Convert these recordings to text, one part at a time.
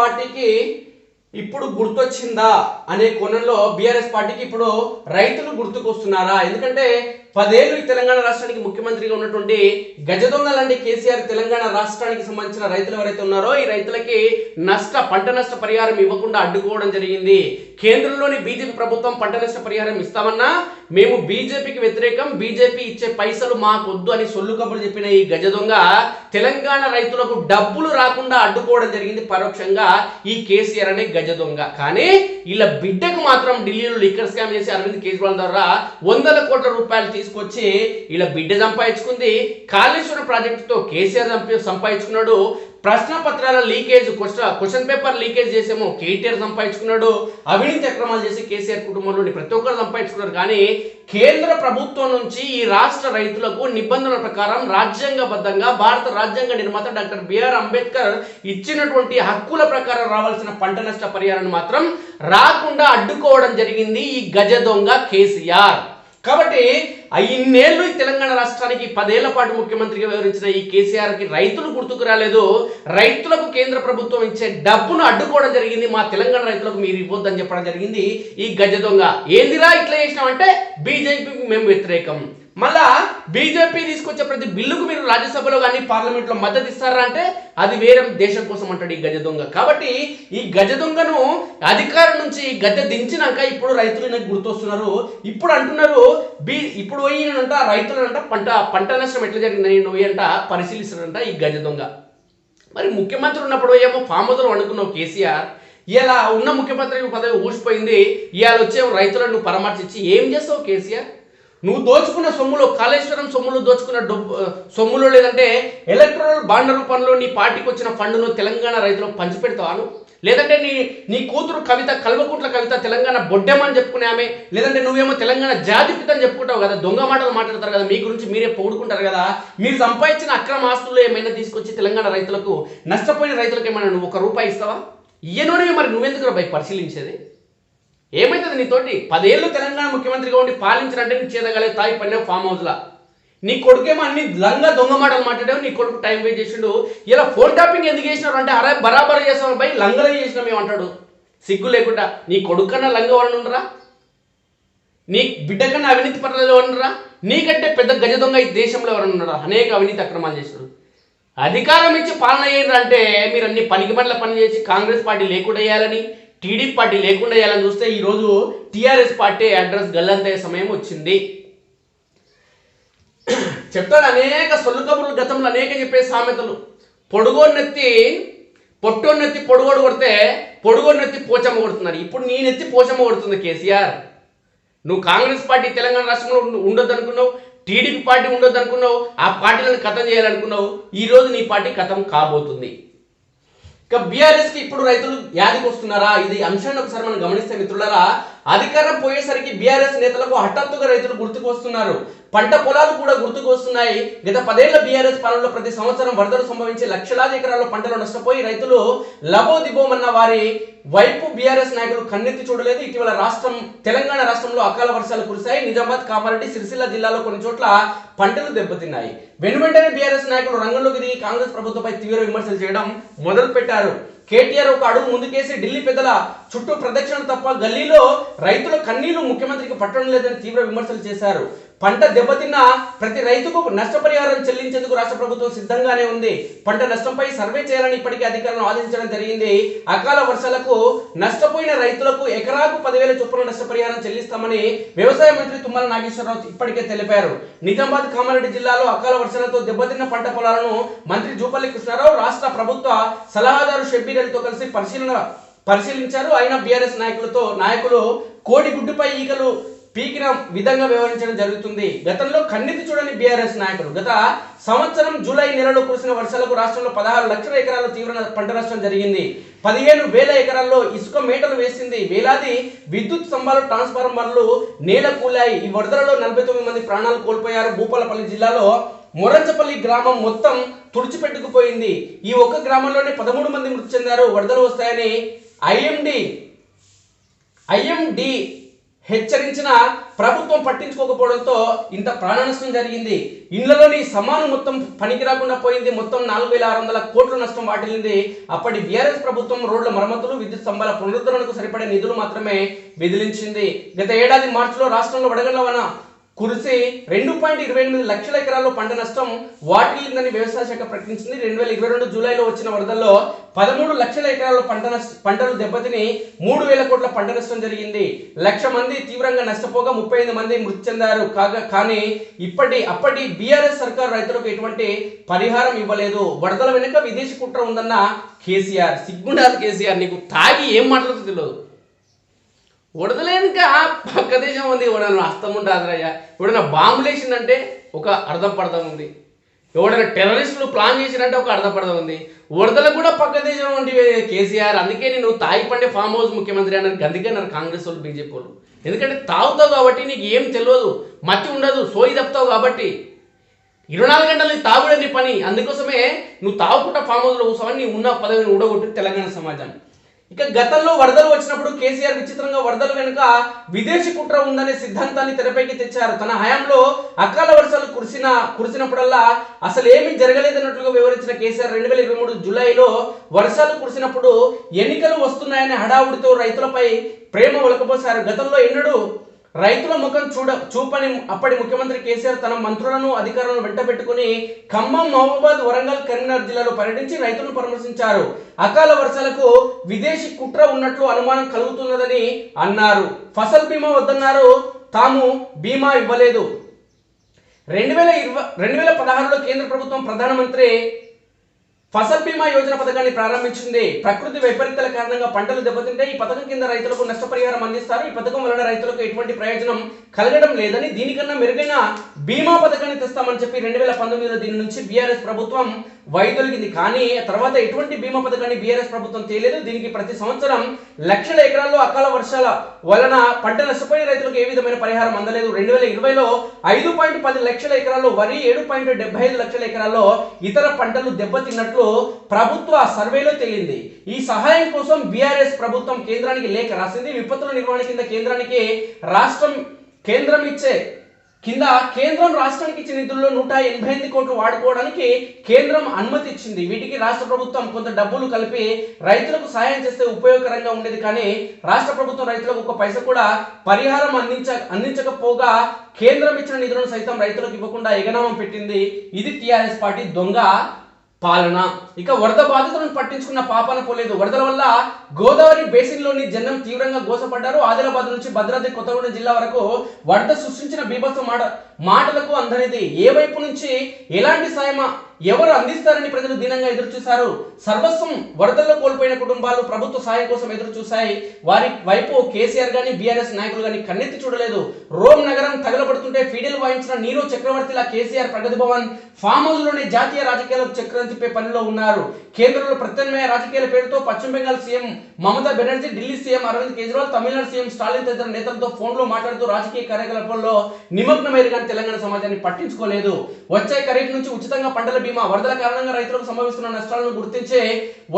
పార్టీకి ఇప్పుడు గుర్తొచ్చిందా అనే కోణంలో బీఆర్ఎస్ పార్టీకి ఇప్పుడు రైతులు గుర్తుకొస్తున్నారా? ఎందుకంటే పదేళ్ళు ఈ తెలంగాణ రాష్ట్రానికి ముఖ్యమంత్రిగా ఉన్నటువంటి గజదొంగ లాంటి కేసీఆర్ తెలంగాణ రాష్ట్రానికి సంబంధించిన రైతులు ఎవరైతే ఉన్నారో ఈ రైతులకి నష్ట పంట నష్ట పరిహారం ఇవ్వకుండా అడ్డుకోవడం జరిగింది. కేంద్రంలోని బీజేపీ ప్రభుత్వం పంట నష్ట పరిహారం ఇస్తామన్నా మేము బీజేపీకి వ్యతిరేకం బీజేపీ ఇచ్చే పైసలు మాకు వద్దు అని సొల్లు కబుర్లు చెప్పిన ఈ గజదొంగ తెలంగాణ రైతులకు డబ్బులు రాకుండా అడ్డుకోవడం జరిగింది పరోక్షంగా ఈ కేసీఆర్ అనే గజదొంగ. కానీ ఇలా బిడ్డకు మాత్రం ఢిల్లీలో లిక్కర్ స్కామ్ చేసి అరవింద్ కేజ్రీవాల్ ద్వారా వందల కోట్ల రూపాయలు తీసుకొచ్చి ఇలా బిడ్డ సంపాదించుకుంది కాళేశ్వరం ప్రాజెక్టుతో కేసీఆర్ సంపాదించుకున్నాడు ప్రశ్న పత్రాల leakage question question paper leakage చేసేమో KTR సంపాదించుకున్నాడు అవినీతి అక్రమాలు చేసి కేసీఆర్ కుటుంబంలోని ప్రతి ఒక్కరు సంపాదించుకున్నారు. కానీ కేంద్ర ప్రభుత్వం నుంచి ఈ రాష్ట్ర రైతులకు నిబంధనల ప్రకారం రాజ్యాంగబద్ధంగా భారత రాజ్యాంగ నిర్మాత డాక్టర్ బిఆర్ అంబేద్కర్ ఇచ్చినటువంటి హక్కుల ప్రకారం రావాల్సిన పంట నష్ట పరిహారాన్ని మాత్రం రాకుండా అడ్డుకోవడం జరిగింది ఈ గజ దొంగ కేసీఆర్. కాబట్టి ఆ తెలంగాణ రాష్ట్రానికి పదేళ్ళ పాటు ముఖ్యమంత్రిగా వివరించిన ఈ కేసీఆర్కి రైతులు గుర్తుకు రాలేదు. రైతులకు కేంద్ర ప్రభుత్వం ఇచ్చే డబ్బును అడ్డుకోవడం జరిగింది. మా తెలంగాణ రైతులకు మీరు ఇవ్వద్దని చెప్పడం జరిగింది. ఈ గజ దొంగ. ఏందిరా ఇట్లా చేసినామంటే బీజేపీకి మేము వ్యతిరేకం. మళ్ళా బీజేపీ తీసుకొచ్చే ప్రతి బిల్లుకు మీరు రాజ్యసభలో కానీ పార్లమెంట్లో మద్దతు ఇస్తారా అంటే అది వేరే దేశం కోసం అంటాడు ఈ గజ దొంగ. కాబట్టి ఈ గజ దొంగను అధికారం నుంచి గద్దె దించినాక ఇప్పుడు రైతులు నాకు గుర్తొస్తున్నారు. ఇప్పుడు అంటున్నారు బీ ఇప్పుడు పోయినంట రైతులంట పంట పంట నష్టం ఎట్లా జరిగిందని నేను అంట పరిశీలిస్తాడంట ఈ గజ దొంగ. మరి ముఖ్యమంత్రి ఉన్నప్పుడు ఏమో ఫామ్ అనుకున్నావు వండుకున్నావు కేసీఆర్. ఇలా ఉన్న ముఖ్యమంత్రి పదవి ఊసిపోయింది ఇవాళ వచ్చే రైతులను పరామర్శించి ఏం చేస్తావు కేసీఆర్? నువ్వు దోచుకున్న సొమ్ములో కాళేశ్వరం సొమ్ములు దోచుకున్న డబ్బు సొమ్ములో లేదంటే ఎలక్ట్రల్ బాండ్ రూపంలో నీ పార్టీకి వచ్చిన ఫండ్ను తెలంగాణ రైతులకు పంచిపెడతావాను లేదంటే నీ నీ కూతురు కవిత కల్వకుంట్ల కవిత తెలంగాణ బొడ్డెమని చెప్పుకునే ఆమె లేదంటే నువ్వేమో తెలంగాణ జాతిపిత అని చెప్పుకుంటావు కదా దొంగ మాటలు మాట్లాడతారు కదా మీ గురించి మీరే పొగుడుకుంటారు కదా మీరు సంపాదించిన అక్రమ ఆస్తులు ఏమైనా తీసుకొచ్చి తెలంగాణ రైతులకు నష్టపోయిన రైతులకు ఏమైనా నువ్వు ఒక రూపాయి ఇస్తావా? ఇయ్యనోనే మరి నువ్వెందుకు బై పరిశీలించేది? ఏమైతుంది నీతోటి? పదేళ్ళు తెలంగాణ ముఖ్యమంత్రిగా ఉండి పాలించినట్టే నీ చేతగలే తాయి పడినావు ఫామ్ హౌస్లా నీ కొడుకేమో అన్ని లంగా దొంగ మాటలు మాట్లాడావు నీ కొడుకు టైం వేస్ట్ చేసిండు. ఇలా ఫోన్ టాపింగ్ ఎందుకు చేసినారు అంటే అరే బరాబర్ చేసావు పై లంగలే చేసినాం ఏమంటాడు సిగ్గు లేకుండా. నీ కొడుకు కన్నా లంగ వాళ్ళు ఉండరా? నీ బిడ్డ కన్నా అవినీతి పనులు ఎవరన్నారా నీకంటే పెద్ద గజ దొంగ ఈ దేశంలో ఎవరన్నా అనేక అవినీతి అక్రమాలు చేశారు అధికారం ఇచ్చి పాలన చేయండి అంటే మీరు అన్ని పనికి పనుల పని చేసి కాంగ్రెస్ పార్టీ లేకుండా చేయాలని టీడీపీ పార్టీ లేకుండా చేయాలని చూస్తే ఈరోజు టీఆర్ఎస్ పార్టీ అడ్రస్ గల్లంతయ్యే సమయం వచ్చింది. చెప్తాడు అనేక సొల్లు కబుర్లు గతంలో అనేక చెప్పే సామెతలు. పొడుగోన్నెత్తి పొట్టోన్నెత్తి పొడుగోడు కొడితే పొడుగోన్నెత్తి పోచమ్మ కొడుతున్నారు. ఇప్పుడు నీ నెత్తి పోచమ్మ కొడుతుంది కేసీఆర్. నువ్వు కాంగ్రెస్ పార్టీ తెలంగాణ రాష్ట్రంలో ఉండొద్దు అనుకున్నావు టీడీపీ పార్టీ ఉండొద్దు అనుకున్నావు ఆ పార్టీలను కథం చేయాలనుకున్నావు. ఈరోజు నీ పార్టీ కథం కాబోతుంది. ఇక బీఆర్ఎస్కి ఇప్పుడు రైతులు యాదికి వస్తున్నారా? ఇది అంశాన్ని ఒకసారి మనం గమనిస్తే మిత్రులారా అధికారం పోయేసరికి బీఆర్ఎస్ నేతలకు హఠాత్తుగా రైతులు గుర్తుకొస్తున్నారు. పంట పొలాలు కూడా గుర్తుకొస్తున్నాయి. గత పదేళ్ళ బీఆర్ఎస్ పాలనలో ప్రతి సంవత్సరం వరదలు సంభవించి లక్షలాది ఎకరాల్లో పంటలు నష్టపోయి రైతులు లబోదిబోమన్న వారి వైపు బీఆర్ఎస్ నాయకులు కన్నెత్తి చూడలేదు. ఇటీవల రాష్ట్రం తెలంగాణ రాష్ట్రంలో అకాల వర్షాలు కురిశాయి. నిజామాబాద్ కామారెడ్డి సిరిసిల్ల జిల్లాలో కొన్ని చోట్ల పంటలు దెబ్బతిన్నాయి. వెనువెంటనే బీఆర్ఎస్ నాయకులు రంగంలోకి దిగి కాంగ్రెస్ ప్రభుత్వంపై తీవ్ర విమర్శలు చేయడం మొదలు పెట్టారు కేటీఆర్ ఒక అడుగు ముందుకేసి ఢిల్లీ పెద్దల చుట్టూ ప్రదక్షిణ తప్ప గల్లీలో రైతుల కన్నీళ్ళు ముఖ్యమంత్రికి పట్టడం లేదని తీవ్ర విమర్శలు చేశారు. పంట దెబ్బతిన్న ప్రతి రైతుకు నష్టపరిహారం చెల్లించేందుకు రాష్ట్ర ప్రభుత్వం సిద్ధంగానే ఉంది. పంట నష్టంపై సర్వే చేయాలని ఇప్పటికే అధికారులను ఆదేశించడం జరిగింది. అకాల వర్షాలకు నష్టపోయిన రైతులకు ఎకరాకు పదివేల చొప్పున నష్టపరిహారం చెల్లిస్తామని వ్యవసాయ మంత్రి తుమ్మల నాగేశ్వరరావు ఇప్పటికే తెలిపారు. నిజామాబాద్ కామారెడ్డి జిల్లాలో అకాల వర్షాలతో దెబ్బతిన్న పంట పొలాలను మంత్రి జూపల్లి కృష్ణారావు రాష్ట్ర ప్రభుత్వ సలహాదారు షబ్బీర్ అలీతో కలిసి పరిశీలన పరిశీలించారు. అయినా బీఆర్ఎస్ నాయకులతో నాయకులు కోడిగుడ్డుపై ఈగలు పీకిన విధంగా వ్యవహరించడం జరుగుతుంది. గతంలో కన్నెత్తి చూడని బీఆర్ఎస్ నాయకులు గత సంవత్సరం జూలై నెలలో కురిసిన వర్షాలకు రాష్ట్రంలో పదహారు లక్షల ఎకరాల్లో తీవ్ర పంట నష్టం జరిగింది. పదిహేను వేల ఎకరాల్లో ఇసుక మేటలు వేసింది. వేలాది విద్యుత్ స్తంభాలు ట్రాన్స్ఫార్మర్లు నేల కూలాయి ఈ వరదలలో నలభై తొమ్మిది మంది ప్రాణాలు కోల్పోయారు. భూపాలపల్లి జిల్లాలో మొరంచపల్లి గ్రామం మొత్తం తుడిచిపెట్టుకుపోయింది. ఈ ఒక్క గ్రామంలోనే పదమూడు మంది మృతి చెందారు. వరదలు వస్తాయని ఐఎండి ఐఎండి హెచ్చరించిన ప్రభుత్వం పట్టించుకోకపోవడంతో ఇంత ప్రాణనష్టం జరిగింది. ఇళ్ళలోని సమానం మొత్తం పనికి రాకుండా పోయింది. మొత్తం నాలుగు వేల ఆరు వందల కోట్ల నష్టం వాటిల్లింది. అప్పటి బీఆర్ఎస్ ప్రభుత్వం రోడ్ల మరమ్మతులు విద్యుత్ స్తంభాల పునరుద్ధరణకు సరిపడే నిధులు మాత్రమే విధిలించింది గత ఏడాది మార్చిలో రాష్ట్రంలో వడగండ్ల వన కురిసి రెండు పాయింట్ ఇరవై ఎనిమిది లక్షల ఎకరాల్లో పంట నష్టం వాటిల్లిందని వ్యవసాయ శాఖ ప్రకటించింది. రెండు వేల ఇరవై రెండు జూలైలో వచ్చిన వరదల్లో పదమూడు లక్షల ఎకరాల్లో పంట నష్ట పంటలు దెబ్బతిని మూడు వేల కోట్ల పంట నష్టం జరిగింది. లక్ష మంది తీవ్రంగా నష్టపోగా ముప్పై ఐదు మంది మృతి చెందారు. కాగా కానీ ఇప్పటి అప్పటి బీఆర్ఎస్ సర్కార్ రైతులకు ఎటువంటి పరిహారం ఇవ్వలేదు. వరదల వెనుక విదేశీ కుట్ర ఉందన్న కేసీఆర్ సిగ్గుండాలి కేసీఆర్ నీకు తాగి ఏం మాట్లాడుతుంది తెలియదు. వడదలేనుక పక్క దేశం ఉంది. ఎవడన్నా హస్తం ఉంటుందిరయ్య ఎవడన్నా బాంబులు వేసిందంటే ఒక అర్థం పడతాం ఉంది. ఎవడైనా టెర్రరిస్టులు ప్లాన్ చేసినంటే ఒక అర్థం ఉంది. వరదలకు కూడా పక్క దేశం వంటివి కేసీఆర్. అందుకే నేను తాగి పండే ఫామ్ హౌస్ ముఖ్యమంత్రి అన్నారు అందుకే నన్ను కాంగ్రెస్ వాళ్ళు బీజేపీ వాళ్ళు. ఎందుకంటే తాగుతావు కాబట్టి నీకు ఏం తెలియదు. మతి ఉండదు. సోయి తప్పుతావు కాబట్టి. ఇరవై నాలుగు గంటలు నీ తాగుడే పని. అందుకోసమే నువ్వు తాగుకుంటా ఫామ్ హౌస్లో కూసావని నీ ఉన్న పదవిని ఊడగొట్టి తెలంగాణ సమాజం ఇక గతంలో వరదలు వచ్చినప్పుడు కేసీఆర్ విచిత్రంగా వరదలు వెనుక విదేశీ కుట్ర ఉందనే సిద్ధాంతాన్ని తెరపైకి తెచ్చారు. తన హయాంలో అకాల వర్షాలు కురిసిన కురిసినప్పుడల్లా అసలు ఏమీ జరగలేదన్నట్లుగా వివరించిన కేసీఆర్ రెండు వేల ఇరవై మూడు జూలైలో వర్షాలు కురిసినప్పుడు ఎన్నికలు వస్తున్నాయనే హడావుడితో రైతులపై ప్రేమ ఒలకపోశారు గతంలో ఎన్నడూ రైతుల ముఖం చూడ చూపని అప్పటి ముఖ్యమంత్రి కేసీఆర్ తన మంత్రులను అధికారులను వెంట పెట్టుకుని ఖమ్మం మహబూబాద్ వరంగల్ కరీంనగర్ జిల్లాలో పర్యటించి రైతులను పరామర్శించారు. అకాల వర్షాలకు విదేశీ కుట్ర ఉన్నట్లు అనుమానం కలుగుతున్నదని అన్నారు. ఫసల్ బీమా వద్దన్నారు. తాము బీమా ఇవ్వలేదు. రెండు వేల ఇరవై రెండు వేల పదహారులో కేంద్ర ప్రభుత్వం ప్రధానమంత్రి ఫసల్ బీమా యోజన పథకాన్ని ప్రారంభించింది. ప్రకృతి వైపరీత్యాల కారణంగా పంటలు దెబ్బతింటే ఈ పథకం కింద రైతులకు నష్టపరిహారం అందిస్తారు. ఈ పథకం వలన రైతులకు ఎటువంటి ప్రయోజనం కలగడం లేదని దీనికన్నా మెరుగైన బీమా పథకాన్ని తెస్తామని చెప్పి రెండు వేల పంతొమ్మిదిలో దీని నుంచి బీఆర్ఎస్ ప్రభుత్వం వైదొలిగింది. కానీ తర్వాత ఎటువంటి బీమా పథకాన్ని బీఆర్ఎస్ ప్రభుత్వం తేలేదు. దీనికి ప్రతి సంవత్సరం లక్షల ఎకరాల్లో అకాల వర్షాల వలన పంట నష్టపోయిన రైతులకు ఏ విధమైన పరిహారం అందలేదు. రెండు వేల ఇరవైలో ఐదు పాయింట్ పది లక్షల ఎకరాల్లో వరి ఏడు పాయింట్ డెబ్బై ఐదు లక్షల ఎకరాల్లో ఇతర పంటలు దెబ్బతిన్నట్లు ప్రభుత్వ సర్వేలో తేలింది. ఈ సహాయం కోసం బీఆర్ఎస్ ప్రభుత్వం కేంద్రానికి లేఖ రాసింది. విపత్తుల నిర్వహణ కింద కేంద్రానికి రాష్ట్రం కేంద్రం ఇచ్చే కింద కేంద్రం రాష్ట్రానికి ఇచ్చిన నిధుల్లో నూట ఎనభై ఎనిమిది కోట్లు వాడుకోవడానికి కేంద్రం అనుమతి ఇచ్చింది. వీటికి రాష్ట్ర ప్రభుత్వం కొంత డబ్బులు కలిపి రైతులకు సాయం చేస్తే ఉపయోగకరంగా ఉండేది. కానీ రాష్ట్ర ప్రభుత్వం రైతులకు ఒక పైస కూడా పరిహారం అందించ అందించకపోగా కేంద్రం ఇచ్చిన నిధులను సైతం రైతులకు ఇవ్వకుండా ఎగనామం పెట్టింది. ఇది టీఆర్ఎస్ పార్టీ దొంగ పాలన. ఇక వరద బాధితులను పట్టించుకున్న పాపన పోలేదు. వరదల వల్ల గోదావరి బేసిన్లోని జనం తీవ్రంగా గోసపడ్డారు. ఆదిలాబాద్ నుంచి భద్రాద్రి కొత్తగూడెం జిల్లా వరకు వరద సృష్టించిన బీభత్సం మాట మాటలకు అందనిది. ఏ వైపు నుంచి ఎలాంటి సాయం ఎవరు అందిస్తారని ప్రజలు దీనంగా ఎదురు చూశారు సర్వస్వం వరదల్లో కోల్పోయిన కుటుంబాలు ప్రభుత్వ సాయం కోసం ఎదురు చూశాయి వారి వైపు కేసీఆర్ గాని బీఆర్ఎస్ నాయకులు గాని కన్నెత్తి చూడలేదు. రోమ్ నగరం తగలబడుతుంటే ఫీడెల్ వాయించిన నీరో చక్రవర్తిలా కేసీఆర్ ప్రగతి భవన్. ఫామ్ హౌస్లోని జాతీయ రాజకీయాలకు చక్రం తిప్పే పనిలో ఉన్నారు. కేంద్రంలో ప్రత్యామ్నాయ రాజకీయాల పేరుతో పశ్చిమ Bengal CM Mamata Banerjee Delhi CM Arvind Kejriwal Tamil Nadu CM Stalin తదితర నేతలతో ఫోన్లో మాట్లాడుతూ రాజకీయ కార్యకలాపాల్లో నిమగ్నమైరు తెలంగాణ సమాజాన్ని పట్టించుకోలేదు. వచ్చే ఖరీఫ్ నుంచి ఉచితంగా పంటల బీమా వరదల కారణంగా రైతులకు సంభవిస్తున్న నష్టాలను గుర్తించే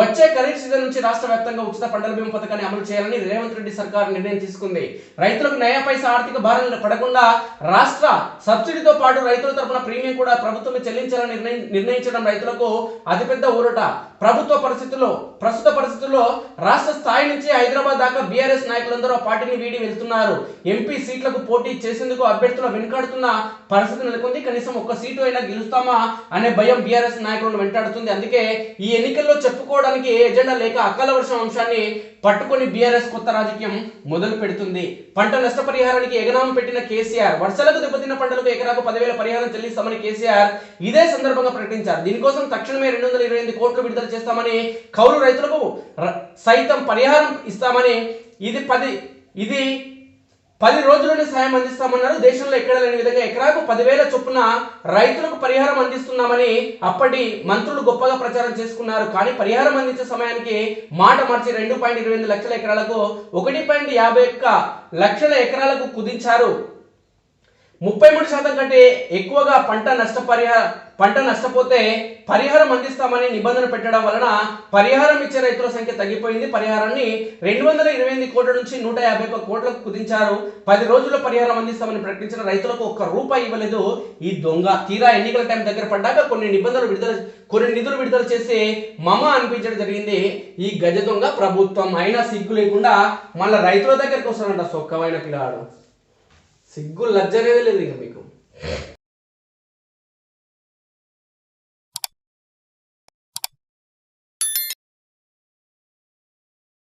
వచ్చే ఖరీఫ్ సీజన్ నుంచి రాష్ట్ర వ్యాప్తంగా ఉచిత పంటల బీమా పథకాన్ని అమలు చేయాలని రేవంత్ రెడ్డి సర్కార్ నిర్ణయం తీసుకుంది. రైతులకు నయా పైసా ఆర్థిక భారం పడకుండా రాష్ట్ర సబ్సిడీతో పాటు రైతుల తరపున ప్రీమియం కూడా ప్రభుత్వమే చెల్లించాలని నిర్ణయించడం రైతులకు అతిపెద్ద ఊరట. ప్రభుత్వ పరిస్థితుల్లో ప్రస్తుత పరిస్థితుల్లో రాష్ట్ర స్థాయి నుంచి హైదరాబాద్ దాకా బీఆర్ఎస్ నాయకులందరూ పార్టీని వీడి వెళ్తున్నారు. ఎంపీ సీట్లకు పోటీ చేసేందుకు అభ్యర్థులు వెనుకాడుతున్న పరిస్థితి నెలకొంది. కనీసం ఒక్క సీటు అయినా గెలుస్తామా అనే భయం బీఆర్ఎస్ నాయకులను వెంటాడుతుంది. అందుకే ఈ ఎన్నికల్లో చెప్పుకోవడానికి ఎజెండా లేక అకాల వర్షం అంశాన్ని పట్టుకొని బీఆర్ఎస్ కొత్త రాజకీయం మొదలు పెడుతుంది. పంట నష్టపరిహారానికి ఎగనామం పెట్టిన కేసీఆర్ వర్షాలకు దెబ్బతిన్న పంటలకు ఎకరాకు పదివేల పరిహారం చెల్లిస్తామని కేసీఆర్ ఇదే సందర్భంగా ప్రకటించారు. దీనికోసం తక్షణమే రెండు వందల ఇరవై ఎనిమిది కోట్లు విడుదల చేస్తామని కౌలు రైతులకు సైతం పరిహారం ఇస్తామని ఇది పది ఇది పది రోజుల్లోనే సాయం అందిస్తామన్నారు. దేశంలో ఎక్కడ లేని విధంగా ఎకరాకు పదివేల చొప్పున రైతులకు పరిహారం అందిస్తున్నామని అప్పటి మంత్రులు గొప్పగా ప్రచారం చేసుకున్నారు. కానీ పరిహారం అందించే సమయానికి మాట మార్చి రెండు పాయింట్ ఇరవై ఎనిమిది లక్షల ఎకరాలకు ఒకటి పాయింట్ యాభై ఒక్క లక్షల ఎకరాలకు కుదించారు. ముప్పై మూడు శాతం కంటే ఎక్కువగా పంట నష్టపరిహార పంట నష్టపోతే పరిహారం అందిస్తామని నిబంధన పెట్టడం వలన పరిహారం ఇచ్చే రైతుల సంఖ్య తగ్గిపోయింది. పరిహారాన్ని రెండు వందల ఇరవై ఎనిమిది కోట్ల నుంచి నూట యాభై ఒక్క కోట్లకు కుదించారు. పది రోజుల్లో పరిహారం అందిస్తామని ప్రకటించిన రైతులకు ఒక్క రూపాయి ఇవ్వలేదు. ఈ దొంగ తీరా ఎన్నికల టైం దగ్గర పడ్డాక కొన్ని నిబంధనలు విడుదల కొన్ని నిధులు విడుదల చేసి మమ అనిపించడం జరిగింది. ఈ గజ దొంగ ప్రభుత్వం అయినా సిగ్గు లేకుండా మళ్ళీ రైతుల దగ్గరికి వస్తాడంట సొక్కమైన పిల్లాడు. సిగ్గు లజ్జ లేదు ఇక మీకు.